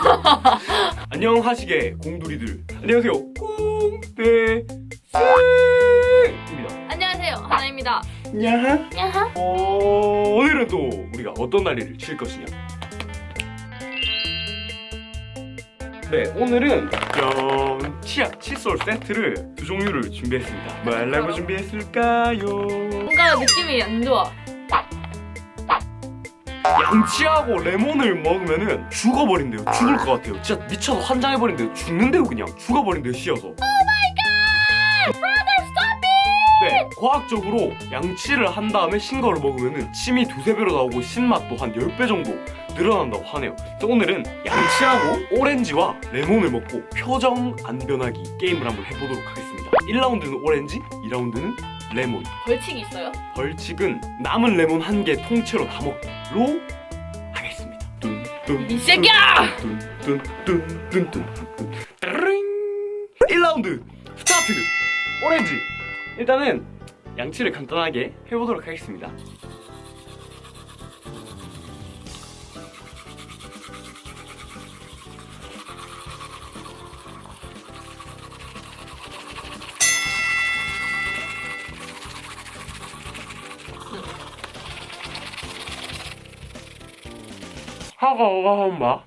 안녕하시게 공두리들. 안녕하세요. 공대생입니다. 안녕하세요. 하나입니다. 야하. 야하. 어, 오늘은 또 우리가 어떤 난리를 칠 것이냐? 네 오늘은 짠 치약 칫솔 세트를 두 종류를 준비했습니다. 뭐라고 준비했을까요? 뭔가 느낌이 안 좋아 양치하고 레몬을 먹으면은 죽어버린대요 죽을 것 같아요 진짜 미쳐서 환장해버린대요 죽는데요 그냥 죽어버린대요 씌어서 네, 과학적으로 양치를 한 다음에 신 거를 먹으면 침이 두세 배로 나오고 신맛도 한 10배 정도 늘어난다고 하네요. 그래서 오늘은 양치하고 오렌지와 레몬을 먹고 표정 안 변하기 게임을 한번 해보도록 하겠습니다. 1라운드는 오렌지, 2라운드는 레몬. 벌칙이 있어요? 벌칙은 남은 레몬 한 개 통째로 다 먹기로 이 새끼야! 뚠, 뚠, 뚠, 뚠, 뚠, 뚠. 따르릉! 1라운드 스타트! 오렌지! 일단은 양치를 간단하게 해보도록 하겠습니다. 하가 한바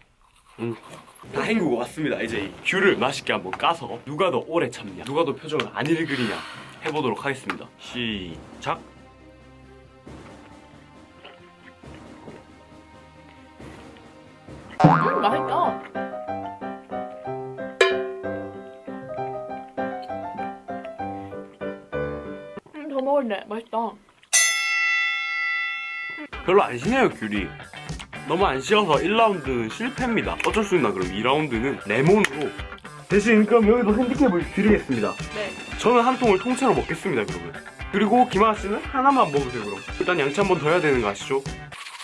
음. 다 헹구고 왔습니다. 이제 이 귤을 맛있게 한번 까서 누가 더 오래 참냐, 누가 더 표정을 안 읽으리냐 해보도록 하겠습니다. 시작. 음 맛있다 음 더 먹을래 맛있다 별로 안 시네요 귤이. 너무 안 시어서 1라운드는 실패입니다. 어쩔 수 있나 그럼 2라운드는 레몬으로 대신 그럼 여기도 핸디캡을 드리겠습니다. 네 저는 한 통을 통째로 먹겠습니다 그러면. 그리고 김하나 씨는 하나만 먹으세요 그럼. 일단 양치 한 번 더 해야 되는 거 아시죠?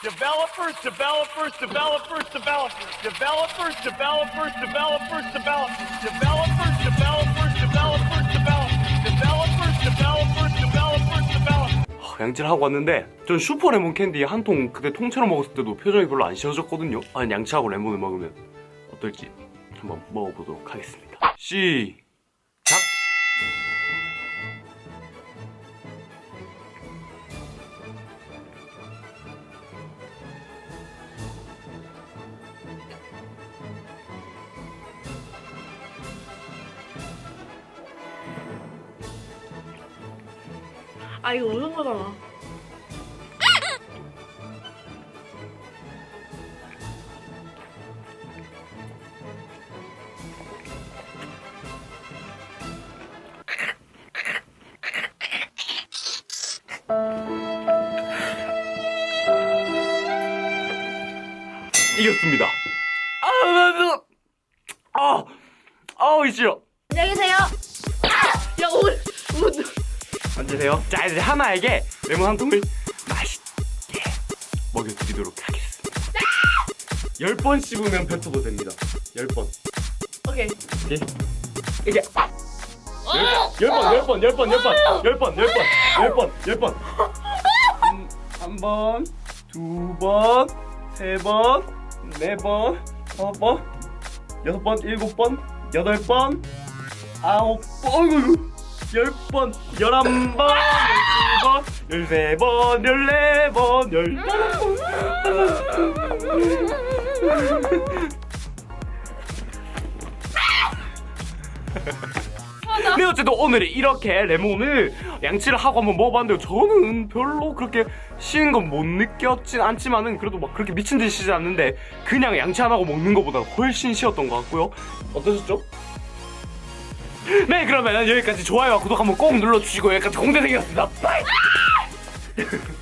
Developers, developers, developers, developers, developers, developers, developers, developers, developers, 양치를 하고 왔는데 전 슈퍼 레몬 캔디 한 통 그때 통째로 먹었을 때도 표정이 별로 안 씌워졌거든요. 아, 양치하고 레몬을 먹으면 어떨지 한번 먹어보도록 하겠습니다. 시 아 이거 무슨 거잖아 이겼습니다. 아, 나, 나, 아, 아우 이지요. 안녕히 계세요 아! 야옷 옷. 앉으세요. 자 이제 하나에게 레몬 한 통을 맛있게 먹여드리도록 하겠습니다. 열 번 씹으면 뱉어도 됩니다. 열 번. 오케이 이게 이게 열 번, 열 번, 열 번, 열 번, 열 번, 열 번, 열 번, 열 번. 음, 한 번, 두 번, 세 번, 네 번, 다섯 번, 여섯 번, 일곱 번, 여덟 번, 아홉 번, 어이구, 열 번, 열한 번, 열두 번, 열세 번, 열네 번, 열다섯 번. 네 어쨌든 오늘은 이렇게 레몬을 양치를 하고 한번 먹어봤는데요 저는 별로 그렇게 쉬는 건 못 느꼈진 않지만은 그래도 막 그렇게 미친 듯이 쉬지 않는데 그냥 양치 안 하고 먹는 것보다 훨씬 쉬었던 것 같고요 어떠셨죠? 네 그러면 여기까지 좋아요와 구독 한번 꼭 눌러주시고 여기까지 공대생이었습니다. 바이